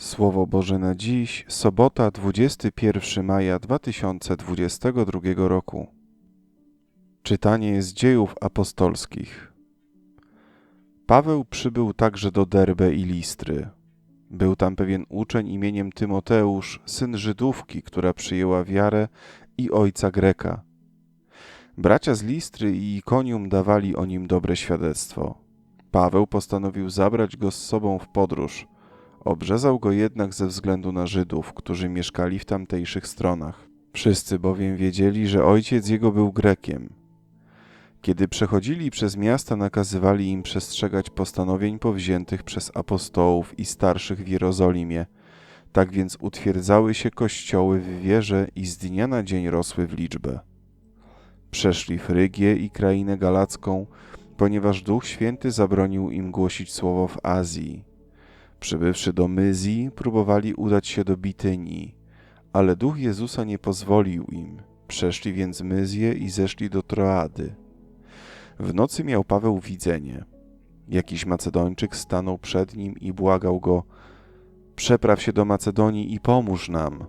Słowo Boże na dziś, sobota 21 maja 2022 roku. Czytanie z dziejów apostolskich. Paweł przybył także do Derbe i Listry. Był tam pewien uczeń imieniem Tymoteusz, syn Żydówki, która przyjęła wiarę i ojca Greka. Bracia z Listry i Ikonium dawali o nim dobre świadectwo. Paweł postanowił zabrać go z sobą w podróż – Obrzezał go jednak ze względu na Żydów, którzy mieszkali w tamtejszych stronach. Wszyscy bowiem wiedzieli, że ojciec jego był Grekiem. Kiedy przechodzili przez miasta, nakazywali im przestrzegać postanowień powziętych przez apostołów i starszych w Jerozolimie. Tak więc utwierdzały się kościoły w wierze i z dnia na dzień rosły w liczbę. Przeszli Frygię i krainę galacką, ponieważ Duch Święty zabronił im głosić słowo w Azji. Przybywszy do Myzji, próbowali udać się do Bitynii, ale duch Jezusa nie pozwolił im. Przeszli więc Myzję i zeszli do Troady. W nocy miał Paweł widzenie. Jakiś Macedończyk stanął przed nim i błagał go: Przepraw się do Macedonii i pomóż nam.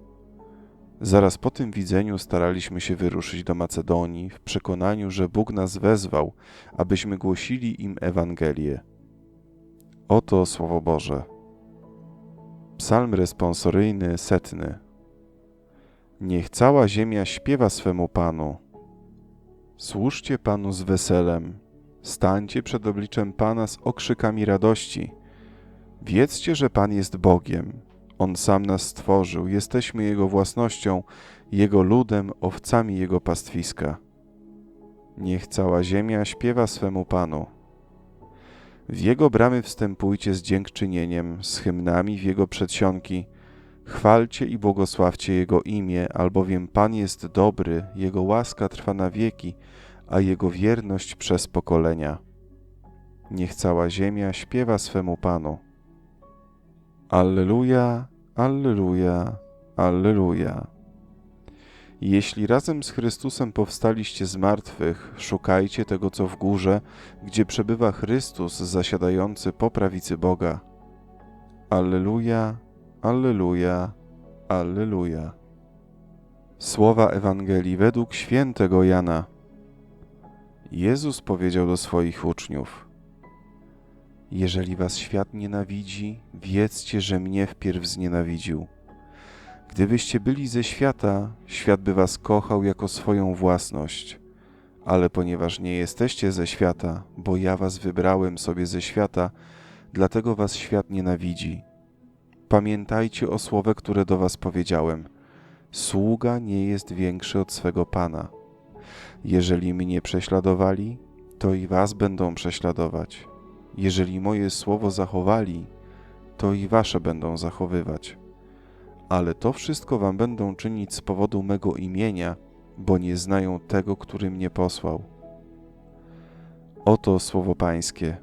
Zaraz po tym widzeniu staraliśmy się wyruszyć do Macedonii w przekonaniu, że Bóg nas wezwał, abyśmy głosili im Ewangelię. Oto Słowo Boże. Psalm responsoryjny setny. Niech cała ziemia śpiewa swemu Panu. Służcie Panu z weselem, stańcie przed obliczem Pana z okrzykami radości. Wiedzcie, że Pan jest Bogiem. On sam nas stworzył, jesteśmy Jego własnością, Jego ludem, owcami Jego pastwiska. Niech cała ziemia śpiewa swemu Panu. W Jego bramy wstępujcie z dziękczynieniem, z hymnami w Jego przedsionki. Chwalcie i błogosławcie Jego imię, albowiem Pan jest dobry, Jego łaska trwa na wieki, a Jego wierność przez pokolenia. Niech cała ziemia śpiewa swemu Panu. Alleluja, Alleluja, Alleluja. Jeśli razem z Chrystusem powstaliście z martwych, szukajcie tego, co w górze, gdzie przebywa Chrystus zasiadający po prawicy Boga. Alleluja, Alleluja, Alleluja. Słowa Ewangelii według świętego Jana. Jezus powiedział do swoich uczniów: Jeżeli was świat nienawidzi, wiedzcie, że mnie wpierw znienawidził. Gdybyście byli ze świata, świat by was kochał jako swoją własność. Ale ponieważ nie jesteście ze świata, bo ja was wybrałem sobie ze świata, dlatego was świat nienawidzi. Pamiętajcie o słowie, które do was powiedziałem. Sługa nie jest większy od swego Pana. Jeżeli mnie prześladowali, to i was będą prześladować. Jeżeli moje słowo zachowali, to i wasze będą zachowywać ale to wszystko wam będą czynić z powodu mego imienia, bo nie znają tego, który mnie posłał. Oto słowo Pańskie.